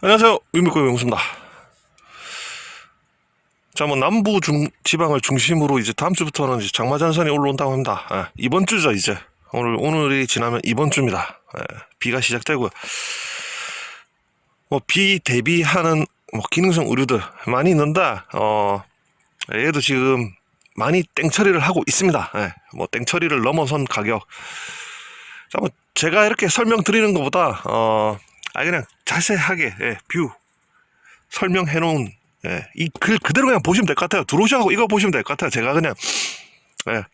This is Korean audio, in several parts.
안녕하세요. 민물고의 용수입니다. 자, 뭐 남부 중 지방을 중심으로 이제 다음 주부터는 이제 장마전선이 올라온다고 합니다. 예, 이번 주죠 이제 오늘 오늘이 지나면 이번 주입니다. 예, 비가 시작되고 뭐비 대비하는 뭐 기능성 의류들 많이 있는데 어 얘도 지금 많이 땡처리를 하고 있습니다. 예, 뭐 땡처리를 넘어선 가격. 자, 뭐 제가 이렇게 설명드리는 것보다 어 아 그냥 자세하게 예, 뷰 설명해 놓은 예, 이 글 그대로 그냥 보시면 될 것 같아요. 들어오셔고 이거 보시면 될 것 같아요. 제가 그냥 예.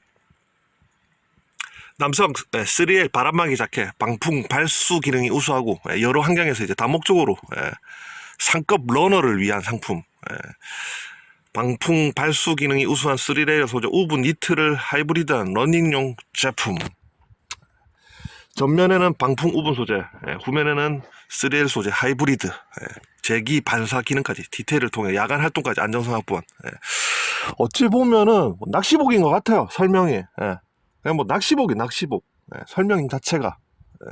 남성 예, 3L 바람막이 자켓 방풍 발수 기능이 우수하고 예, 여러 환경에서 이제 다목적으로 예, 상급 러너를 위한 상품 예, 방풍 발수 기능이 우수한 3레이어 소재 우분 니트를 하이브리드한 러닝용 제품 전면에는 방풍 우분 소재, 예, 후면에는 3L 소재 하이브리드, 예, 제기 반사 기능까지 디테일을 통해 야간 활동까지 안정성 확보한. 예. 어찌 보면은 뭐 낚시복인 것 같아요. 설명이. 예. 그냥 뭐 낚시복이 낚시복. 예, 설명 자체가. 예.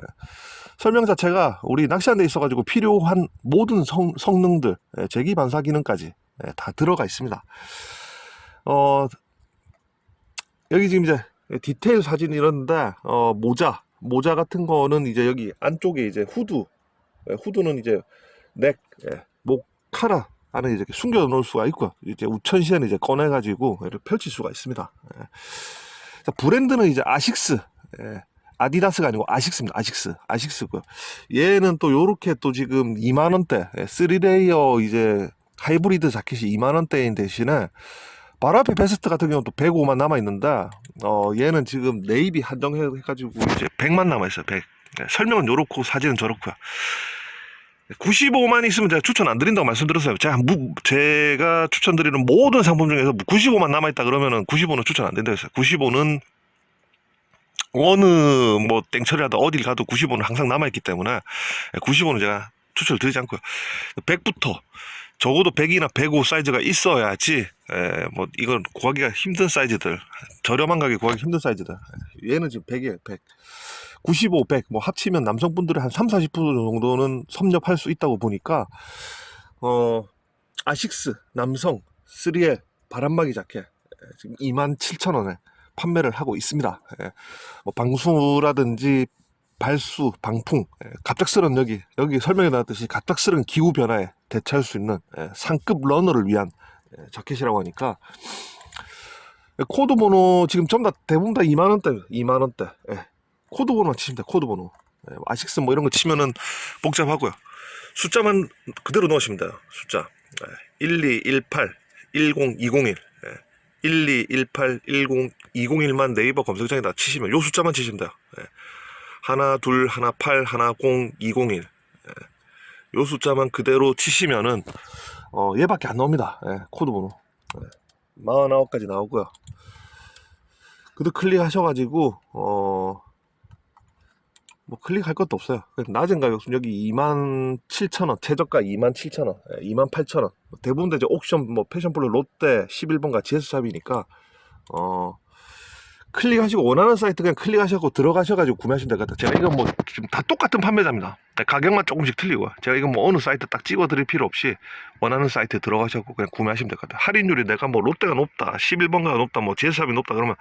설명 자체가 우리 낚시하는 데 있어가지고 필요한 모든 성, 성능들, 예, 제기 반사 기능까지 예, 다 들어가 있습니다. 어, 여기 지금 이제 디테일 사진 이런데 어 모자 모자 같은 거는 이제 여기 안쪽에 이제 후드 예, 후드는 이제 넥, 예, 목 카라 안에 이제 숨겨 놓을 수가 있고 이제 우천시에는 이제 꺼내 가지고 펼칠 수가 있습니다. 예. 자, 브랜드는 이제 아식스 예, 아디다스가 아니고 아식스입니다. 아식스 아식스고요. 얘는 또 요렇게 또 지금 2만 원대 3레이어 이제 하이브리드 자켓이 2만 원대인 대신에 바라페 베스트 같은 경우는 또 105만 남아 있는데 어 얘는 지금 네이비 한정해 가지고 이제 100만 남아 있어요. 100. 네, 설명은 요렇고 사진은 저렇고요. 95만 있으면 제가 추천 안 드린다고 말씀드렸어요. 제가 무, 제가 추천드리는 모든 상품 중에서 95만 남아 있다 그러면은 95는 추천 안 된다고 했어요. 95는 어느 뭐 땡처리라도 어딜 가도 95는 항상 남아 있기 때문에 95는 제가 추천을 드리지 않고요. 100부터 적어도 100이나 105 사이즈가 있어야지 에, 뭐 이건 구하기가 힘든 사이즈들 저렴한 가격에 구하기 힘든 사이즈들 얘는 지금 100이에요 100 95, 100 뭐 합치면 남성분들이 한 3, 40% 정도는 섭렵할 수 있다고 보니까 어 아식스 남성 3의 바람막이 자켓 에, 지금 27,000원에 판매를 하고 있습니다 예. 뭐 방수라든지 발수, 방풍, 예, 갑작스런 여기 여기 설명해 놨듯이 갑작스런 기후 변화에 대처할 수 있는 예, 상급 러너를 위한 예, 자켓이라고 하니까 예, 코드 번호 지금 전부 다 대부분 다 2만 원대, 2만 원대. 예, 코드 번호 돼. 코드 번호. 예, 아식스 뭐 이런 거 치면은 복잡하고요. 숫자만 그대로 넣으시면 돼요. 숫자 예, 1218 10201 예, 1218 10201만 네이버 검색창에다 치시면 요 숫자만 치시면 돼요. 예. 하나 둘 하나 팔 하나 공 이공일 예. 요 숫자만 그대로 치시면은 어 얘밖에 안 나옵니다. 예, 코드 번호 예. 49가지 나오고요. 그도 클릭하셔가지고 어 뭐 클릭할 것도 없어요. 낮은 가격 여기 27,000원 최저가 27,000원, 예, 28,000원 대부분 다 이제 옥션 뭐 패션플로 롯데 11번가 GS샵이니까 어 클릭하시고 원하는 사이트 그냥 클릭하셔고 들어가셔가지고 구매하시면 될 것 같아요. 제가 이건 뭐 지금 다 똑같은 판매자입니다. 가격만 조금씩 틀리고 제가 이건 뭐 어느 사이트 딱 찍어드릴 필요 없이 원하는 사이트에 들어가셔고 그냥 구매하시면 될 것 같아요. 할인율이 내가 뭐 롯데가 높다, 11번가가 높다, 뭐 GS샵이 높다 그러면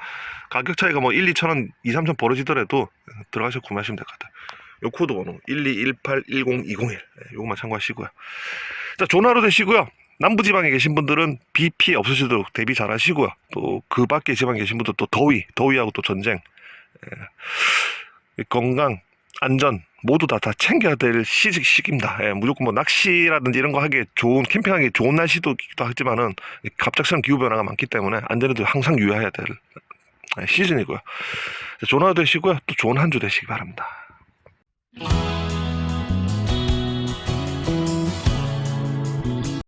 가격 차이가 뭐 1, 2천 원, 2, 3천 벌어지더라도 들어가셔 구매하시면 될 것 같아요. 요 코드 번호 1218102001 요것만 참고하시고요. 자 하루 되시고요. 남부지방에 계신 분들은 비 피해 없으시도록 대비 잘 하시고요. 또 그 밖에 지방에 계신 분들 또 더위, 더위하고 또 전쟁, 예. 건강, 안전 모두 다 다 챙겨야 될 시, 시기입니다. 예, 무조건 뭐 낚시라든지 이런 거 하기에 좋은 캠핑하기 좋은 날씨도 기도 하지만은 이 갑작스러운 기후 변화가 많기 때문에 안전에도 항상 유의해야 될 예, 시즌이고요. 자, 좋은 하루 되시고요. 또 좋은 한 주 되시기 바랍니다.